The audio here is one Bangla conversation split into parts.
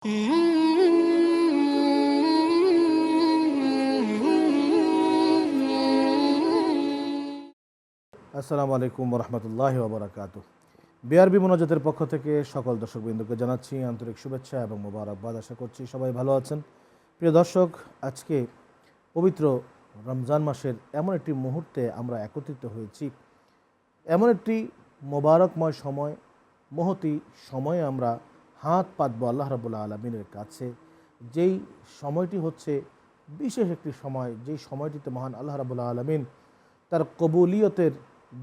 আসসালামু আলাইকুম রহমতুল্লাহ ওবরাকাত বিআরবি মোনাজাতের পক্ষ থেকে সকল দর্শকবৃন্দকে জানাচ্ছি আন্তরিক শুভেচ্ছা এবং মোবারকবাদ। আশা করছি সবাই ভালো আছেন। প্রিয় দর্শক, আজকে পবিত্র রমজান মাসের এমন একটি মুহূর্তে আমরা একত্রিত হয়েছি। এমন একটি মোবারকময় সময়, মহতি সময়ে আমরা হাত পাতবো আল্লাহ রাবুল্লাহ আলমিনের কাছে। যেই সময়টি হচ্ছে বিশেষ একটি সময়, যেই সময়টিতে মহান আল্লাহ রাবুল্লাহ আলমিন তার কবুলিয়তের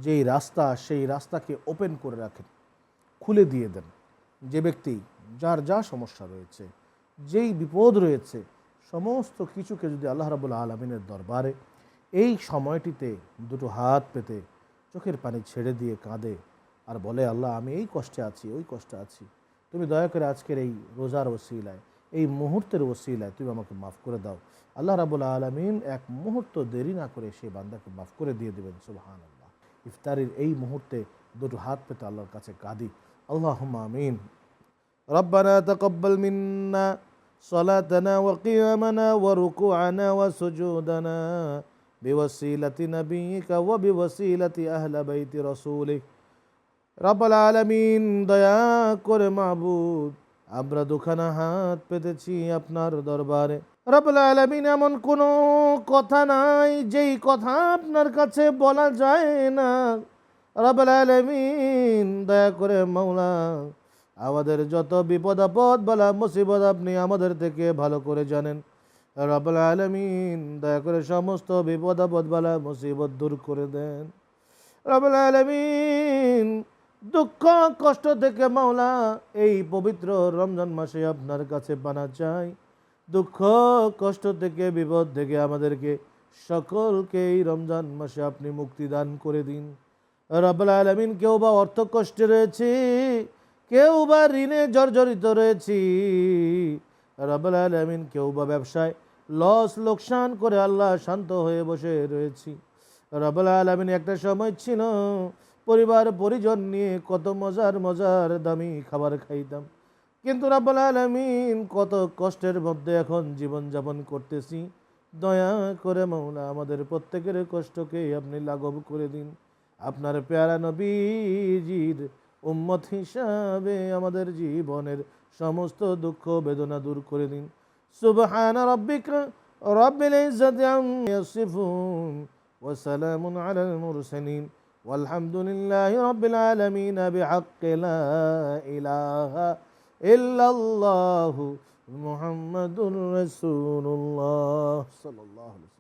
যেই রাস্তা, সেই রাস্তাকে ওপেন করে রাখেন, খুলে দিয়ে দেন। যে ব্যক্তি, যার যা সমস্যা রয়েছে, যেই বিপদ রয়েছে, সমস্ত কিছুকে যদি আল্লাহ রাবুল্লাহ আলমিনের দরবারে এই সময়টিতে দুটো হাত পেতে চোখের পানি ছেড়ে দিয়ে কাঁদে আর বলে, আল্লাহ, আমি এই কষ্টে আছি, ওই কষ্টে আছি। তুমি দয়া করে আজকের এই রোজার ওসিলায় এই মুহূর্তের ওসিলায় তুমি আমাকে মাফ করে দাও আল্লাহ রাবুল আলমিন এক মুহূর্ত দেরি না করে সেই বান্দাকে মাফ করে দিয়ে দেবেন সুবাহান আল্লাহ ইফতারির এই মুহূর্তে দুটো হাত পেতে আল্লাহর কাছে কাঁদি আল্লাহ আমিন ربنا تقبل منا صلاتنا وقيامنا وركوعنا وسجودنا بوسيلة نبيك وبوسيلة أهل بيت رسولك রব্বাল আলমিন, দয়া করে মাহবুদ আমরা দুখানা হাত পেতেছি আপনার দরবারে। রব্বাল আলমিন, এমন কোনো কথা নাই, যেই কথা আপনার কাছে বলা যায় না। রব্বাল আলমিন, দয়া করে মাওলা, আমাদের যত বিপদ আপদ বলা মুসিবত আপনি আমাদের থেকে ভালো করে জানেন। রব্বাল আলমিন, দয়া করে সমস্ত বিপদ আপদ বলা মুসিবত দূর করে দেন। রব্বাল আলমিন দুঃখ, কষ্ট থেকে মাওলা এই পবিত্র রমজান মাসে আপনার কাছে পানা চাই। দুঃখ, কষ্ট থেকে বিপদ থেকে আমাদেরকে সকলকে এই রমজান মাসে আপনি মুক্তি দান করে দিন। রব্বুল আলমিন কেউ বা অর্থ কষ্টে রয়েছে, কেউ বা ঋণে জর্জরিত রয়েছি। রব্বুল আলমিন কেউ বা ব্যবসায় লস লোকসান করে আল্লাহ শান্ত হয়ে বসে রয়েছি। রব্বুল আলমিন একটা সময় ছিল পরিবার, পরিজন নিয়ে কত মজার মজার দামি খাবার খাইতাম। কিন্তু রাব্বুল আলমিন কত কষ্টের মধ্যে এখন জীবনযাপন করতেছি। দয়া করে মৌলা আমাদের প্রত্যেকের কষ্টকে আপনি লাঘব করে দিন। আপনার পেয়ারা নবীজির উম্মত হিসাবে আমাদের জীবনের সমস্ত দুঃখ, বেদনা দূর করে দিন। সুবহান রব্বিকা রব্বিল ইজ্জাতি আম্মা ইয়াসিফুন ওয়া সালামুন আলাল মুরসালিন। والحمد لله رب العالمين بحق لا إله إلا الله محمد رسول الله. صلى الله عليه وسلم.